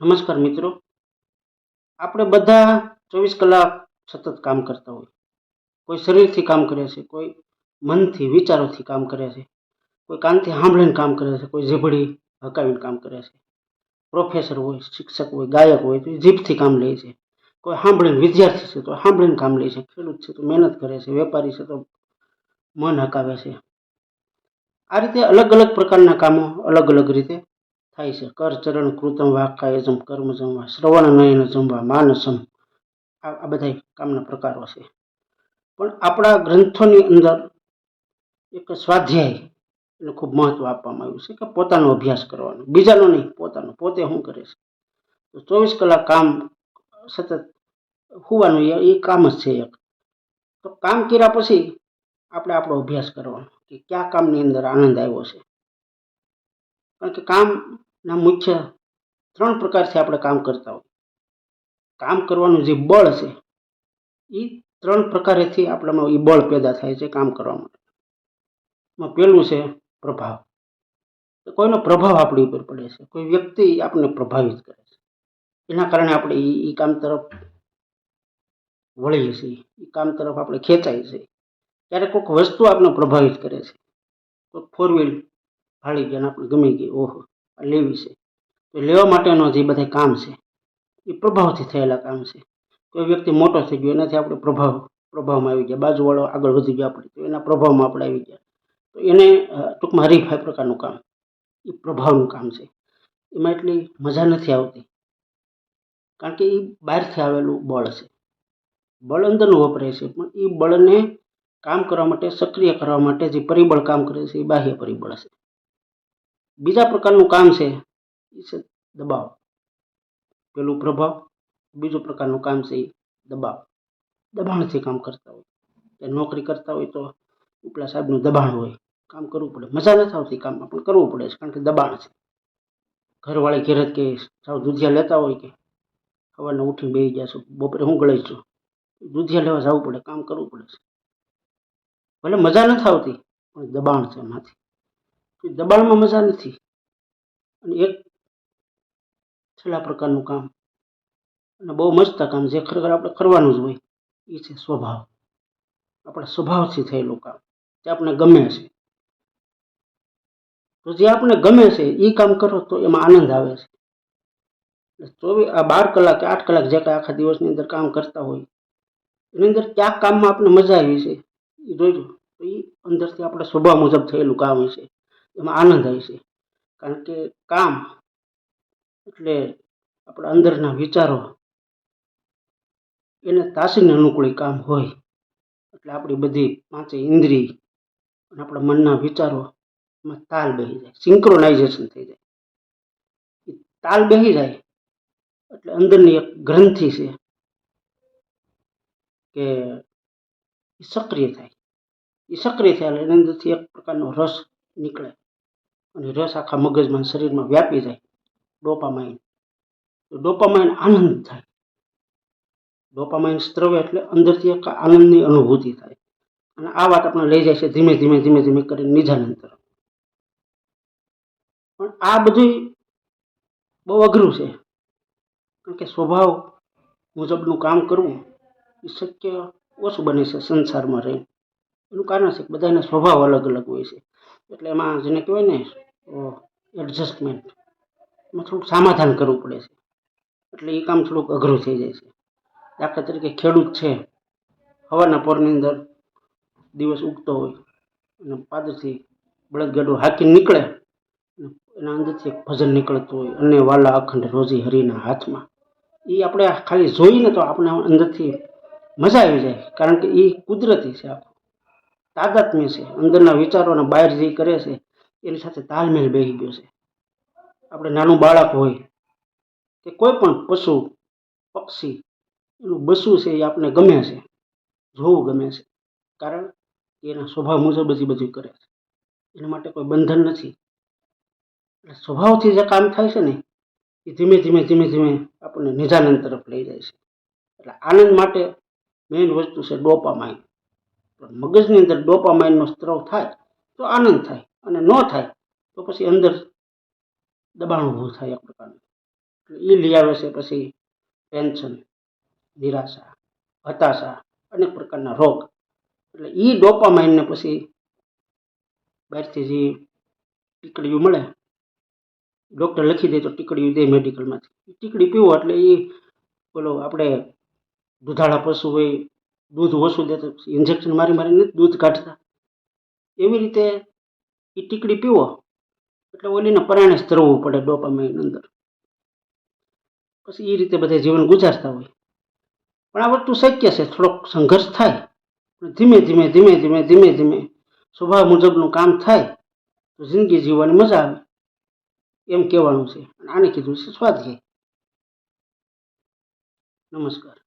નમસ્કાર મિત્રો. આપણે બધા ચોવીસ કલાક સતત કામ કરતા હોય. કોઈ શરીરથી કામ કરે છે, કોઈ મનથી, વિચારોથી કામ કરે છે, કોઈ કાનથી સાંભળીને કામ કરે છે, કોઈ જીભડી હકાવીને કામ કરે છે. પ્રોફેસર હોય, શિક્ષક હોય, ગાયક હોય તો જીભથી કામ લે છે. કોઈ સાંભળીને વિદ્યાર્થી છે તો સાંભળીને કામ લે છે. ખેડૂત છે તો મહેનત કરે છે, વેપારી છે તો મન હકાવે છે. આ રીતે અલગ અલગ પ્રકારના કામો અલગ અલગ રીતે થાય છે. કર ચરણ કૃતમ વાક્કાયજમ કર્મ જમવા, શ્રવણ નયન જમવા, માનસમ. આ બધા કામના પ્રકારો છે. પણ આપણા ગ્રંથોની અંદર એક સ્વાધ્યાય એને ખૂબ મહત્વ આપવામાં આવ્યું છે કે પોતાનો અભ્યાસ કરવાનો. બીજાનો નહીં, પોતાનો. પોતે શું કરે છે? તો ચોવીસ કલાક કામ સતત હોવાનું એ કામ જ છે એક. તો કામ કર્યા પછી આપણે આપણો અભ્યાસ કરવાનો કે કયા કામની અંદર આનંદ આવ્યો છે? કારણ કે કામના મુખ્ય ત્રણ પ્રકારથી આપણે કામ કરતા હોય. કામ કરવાનું જે બળ છે એ ત્રણ પ્રકારેથી આપણામાં એ બળ પેદા થાય છે કામ કરવા માટે. પહેલું છે પ્રભાવ. કોઈનો પ્રભાવ આપણી ઉપર પડે છે, કોઈ વ્યક્તિ આપણને પ્રભાવિત કરે છે. એના કારણે આપણે એ કામ તરફ વળીએ છીએ એ કામ તરફ આપણે ખેંચાય છે ક્યારેક કોઈક વસ્તુ આપણને પ્રભાવિત કરે છે. કોઈક ફોર વ્હીલ હાળી ગયા આપણે ગમી ગઈ, ઓહો. લેવી છે. તો લેવા માટેનો જે બધા કામ છે, એ પ્રભાવથી થયેલા કામ છે. કોઈ વ્યક્તિ મોટો થઈ ગયો, એનાથી આપણે પ્રભાવ, પ્રભાવમાં આવી ગયા. બાજુવાળો આગળ વધી ગયો આપણે, તો એના પ્રભાવમાં આપણે આવી ગયા. તો એને ટૂંકમાં હરીફાઈ પ્રકારનું કામ, એ પ્રભાવનું કામ છે. એમાં એટલી મજા નથી આવતી. કારણ કે એ બહારથી આવેલું બળ છે. બળ અંદરનું વપરાય છે, પણ એ બળને કામ કરવા માટે, સક્રિય કરવા માટે જે પરિબળ કામ કરે છે, એ બાહ્ય પરિબળ છે. બીજા પ્રકારનું કામ છે એ છે દબાવ. પેલું પ્રભાવ, બીજું પ્રકારનું કામ છે એ દબાવ. દબાણથી કામ કરતા હોય. કે નોકરી કરતા હોય તો ઉપલા સાહેબનું દબાણ હોય. કામ કરવું પડે. મજા નથી આવતી કામમાં, પણ કરવું પડે છે, કારણ કે દબાણ છે. ઘરવાળી ઘેરત કે સાવ દૂધિયા લેતા હોય કે સવારના ઉઠીને બેસી ગયા છો, બપોરે હું ગળી છું. દૂધિયા લેવા જવું પડે, કામ કરવું પડે છે. ભલે મજા નથી આવતી, પણ દબાણ છે એમાંથી. એ દબાણમાં મજા નથી. અને એક છેલ્લા પ્રકારનું કામ. અને બહુ મસ્ત કામ જે ખરેખર આપણે કરવાનું જ હોય, એ છે સ્વભાવ. આપણા સ્વભાવથી થયેલું કામ. જે આપણે ગમે છે. તો જે આપણે ગમે છે એ કામ કરો તો એમાં આનંદ આવે છે. ચોવીસ, આ બાર કલાક આઠ કલાક જે કાંઈ આખા દિવસની અંદર કામ કરતા હોય, એની અંદર કયા કામમાં આપણે મજા આવી છે. એ જોઈજો તો એ અંદરથી આપણા સ્વભાવ મુજબ થયેલું કામ હોય છે. એમાં આનંદ આવે છે. કારણ કે કામ એટલે આપણા અંદરના વિચારો એને તાસીને અનુકૂળ કામ હોય. એટલે આપણી બધી પાંચે ઇન્દ્રિય અને આપણા મનના વિચારો એમાં તાલ બેસી જાય સિંક્રોનાઇઝેશન થઈ જાય. એ તાલ બેસી જાય એટલે અંદરની એક ગ્રંથિ છે કે એ સક્રિય થાય. એ સક્રિય થાય એની અંદરથી એક પ્રકારનો રસ નીકળે. અને રસ આખા મગજમાં શરીરમાં વ્યાપી જાય. ડોપામાઇન. તો ડોપામાઇન આનંદ થાય. ડોપામાઇન સ્ત્રવે એટલે અંદરથી એક આનંદની અનુભૂતિ થાય. અને આ વાત આપણે લઈ જાય છે ધીમે ધીમે ધીમે ધીમે કરીને નિજાનંદ તરફ પણ આ બધું બહુ અઘરું છે. કારણ કે સ્વભાવ મુજબનું કામ કરવું એ શક્ય ઓછું બને છે સંસારમાં રહી એનું કારણ છે કે બધાના સ્વભાવ અલગ અલગ હોય છે. એટલે એમાં જેને કહેવાય ને એડજસ્ટમેન્ટ થોડુંક સમાધાન કરવું પડે છે. એટલે એ કામ થોડુંક અઘરું થઈ જાય છે. દાખલા તરીકે ખેડૂત છે. હવાના પોરની અંદર દિવસ ઉગતો હોય અને પાદરથી બળદગાડો હાકીને નીકળે એના અંદરથી એક ભજન નીકળતું હોય અને વાલા અખંડ રોજી હરિના હાથમાં. એ આપણે ખાલી જોઈને તો આપણે અંદરથી મજા આવી જાય, કારણ કે એ કુદરતી છે આખું. તાદાત્મ્ય છે. અંદરના વિચારોને બહાર જે કરે છે એની સાથે તાલમેલ બેસી ગયો છે. આપણે નાનું બાળક હોય કે કોઈ પણ પશુ, પક્ષી, એનું બસવું છે એ આપણને ગમે છે, જોવું ગમે છે. કારણ કે એના સ્વભાવ મુજબ જ બધું કરે છે. એના માટે કોઈ બંધન નથી. એટલે સ્વભાવથી જે કામ થાય છે ને, એ ધીમે ધીમે ધીમે ધીમે આપણને નિજાનંદ તરફ લઈ જાય છે. એટલે આનંદ માટે મેઇન વસ્તુ છે ડોપામાઇન. મગજની અંદર ડોપામાઇનનો સ્ત્રવ થાય તો આનંદ થાય. અને ન થાય, તો પછી અંદર દબાણ ઊભું થાય એક પ્રકારનું. એટલે એ લઈ આવે છે પછી ટેન્શન નિરાશા, હતાશા, અનેક પ્રકારના રોગ. એટલે એ ડોપામાઇનને પછી બહારથી જે ટીકડીઓ મળે ડૉક્ટર લખી દે તો ટીકડીઓ દે મેડિકલમાંથી એ ટીકડી પીવો એટલે એ બોલો આપણે દૂધાળા પશુ હોય, દૂધ ઓછું દે તો ઇન્જેક્શન મારી મારીને દૂધ કાઢતા. એવી રીતે એ ટીકડી પીવો. એટલે ઓલીને પરાણે ધરવું પડે ડોપામાઇન અંદર. પછી એ રીતે બધા જીવન ગુજારતા હોય. પણ આ વસ્તુ શક્ય છે. થોડોક સંઘર્ષ થાય. પણ ધીમે ધીમે ધીમે ધીમે ધીમે ધીમે સ્વભાવ મુજબનું કામ થાય, તો જિંદગી જીવવાની મજા આવે. એમ કહેવાનું છે. આને કીધું છે સ્વાધ્યાય. નમસ્કાર.